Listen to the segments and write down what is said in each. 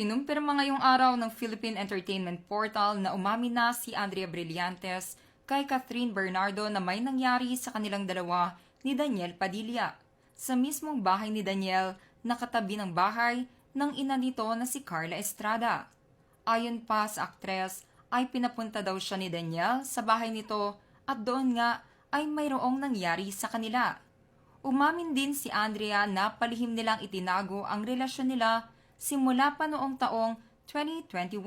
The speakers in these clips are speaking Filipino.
Kinumpirma ngayong araw ng Philippine Entertainment Portal na umami na si Andrea Brillantes kay Catherine Bernardo na may nangyari sa kanilang dalawa ni Daniel Padilla. Sa mismong bahay ni Daniel, nakatabi ng bahay ng ina nito na si Carla Estrada. Ayon pa sa aktres, ay pinapunta daw siya ni Daniel sa bahay nito at doon nga ay mayroong nangyari sa kanila. Umamin din si Andrea na palihim nilang itinago ang relasyon nila simula pa noong taong 2021.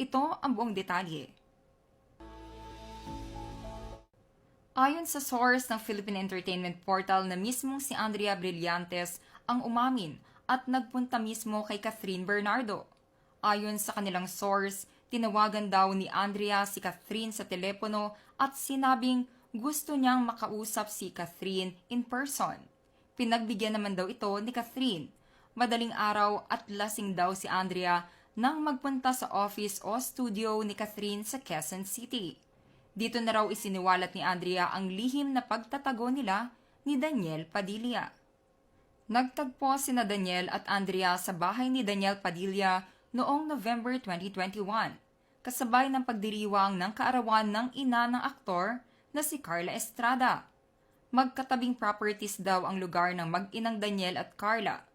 Ito ang buong detalye. Ayon sa source ng Philippine Entertainment Portal na mismong si Andrea Brillantes ang umamin at nagpunta mismo kay Catherine Bernardo. Ayon sa kanilang source, tinawagan daw ni Andrea si Catherine sa telepono at sinabing gusto niyang makausap si Catherine in person. Pinagbigyan naman daw ito ni Catherine. Madaling araw at lasing daw si Andrea nang magpunta sa office o studio ni Catherine sa Quezon City. Dito na raw isiniwalat ni Andrea ang lihim na pagtatago nila ni Daniel Padilla. Nagtagpo sina Daniel at Andrea sa bahay ni Daniel Padilla noong November 2021, kasabay ng pagdiriwang ng kaarawan ng ina ng aktor na si Carla Estrada. Magkatabing properties daw ang lugar ng mag-inang Daniel at Carla,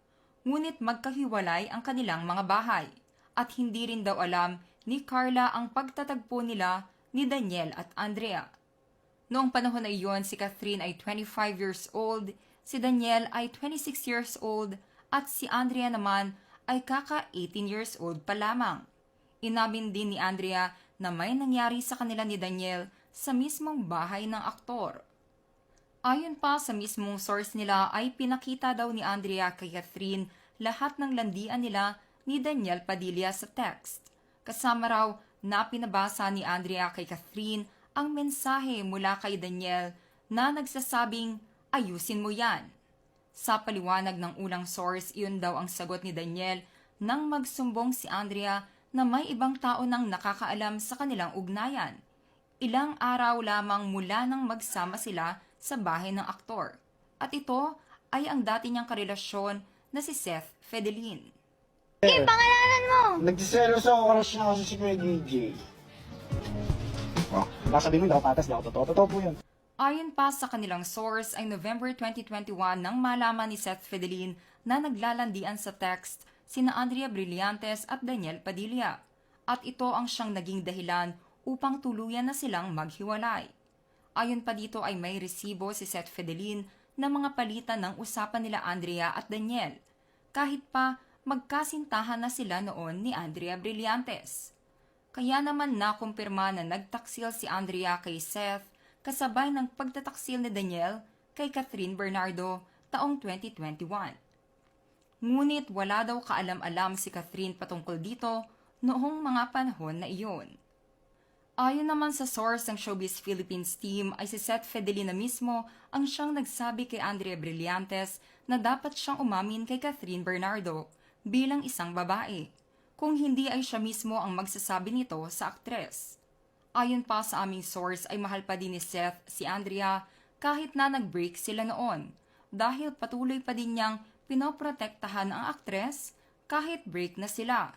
ngunit magkahiwalay ang kanilang mga bahay at hindi rin daw alam ni Carla ang pagtatagpo nila ni Daniel at Andrea. Noong panahon na iyon, si Catherine ay 25 years old, si Daniel ay 26 years old, at si Andrea naman ay kaka 18 years old pa lamang. Inamin din ni Andrea na may nangyari sa kanila ni Daniel sa mismong bahay ng aktor. Ayon pa sa mismong source nila ay pinakita daw ni Andrea kay Catherine lahat ng landian nila ni Daniel Padilla sa text. Kasama raw na pinabasa ni Andrea kay Catherine ang mensahe mula kay Daniel na nagsasabing ayusin mo yan. Sa paliwanag ng ulang source, iyon daw ang sagot ni Daniel nang magsumbong si Andrea na may ibang tao nang nakakaalam sa kanilang ugnayan. Ilang araw lamang mula nang magsama sila sa bahay ng aktor. At ito ay ang dati niyang karelasyon na si Seth Fedelin. Kim, pangalanan mo! Nagsiselos ako, crush na ako sa si Kuya DJ. Oh, sabihin mo, ako patas, ako totoo. Totoo po yun. Ayon pa sa kanilang source ay November 2021 nang malaman ni Seth Fedelin na naglalandian sa text sina Andrea Brillantes at Daniel Padilla. At ito ang siyang naging dahilan upang tuluyan na silang maghiwalay. Ayon pa dito ay may resibo si Seth Fedelin na mga palitan ng usapan nila Andrea at Daniel. Kahit pa magkasintahan na sila noon ni Andrea Brillantes. Kaya naman nakumpirma na nagtaksil si Andrea kay Seth kasabay ng pagtataksil ni Daniel kay Catherine Bernardo taong 2021. Ngunit wala daw kaalam-alam si Catherine patungkol dito noong mga panahon na iyon. Ayon naman sa source ng Showbiz Philippines team ay si Seth Fedelina mismo ang siyang nagsabi kay Andrea Brillantes na dapat siyang umamin kay Catherine Bernardo bilang isang babae, kung hindi ay siya mismo ang magsasabi nito sa aktres. Ayon pa sa aming source ay mahal pa din ni Seth si Andrea kahit na nag-break sila noon dahil patuloy pa din niyang pinoprotektahan ang aktres kahit break na sila.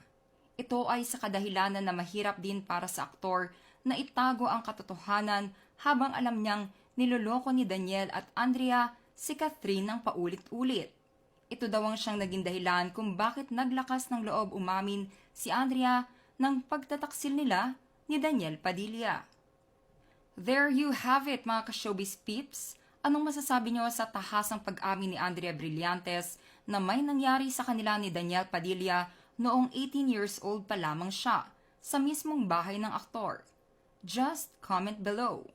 Ito ay sa kadahilanan na mahirap din para sa aktor na itago ang katotohanan habang alam niyang niloloko ni Daniel at Andrea si Catherine ng paulit-ulit. Ito daw ang siyang naging dahilan kung bakit naglakas ng loob umamin si Andrea ng pagtataksil nila ni Daniel Padilla. There you have it mga ka-showbiz peeps. Anong masasabi niyo sa tahasang pag-amin ni Andrea Brillantes na may nangyari sa kanila ni Daniel Padilla noong 18 years old pa lamang siya sa mismong bahay ng aktor? Just comment below.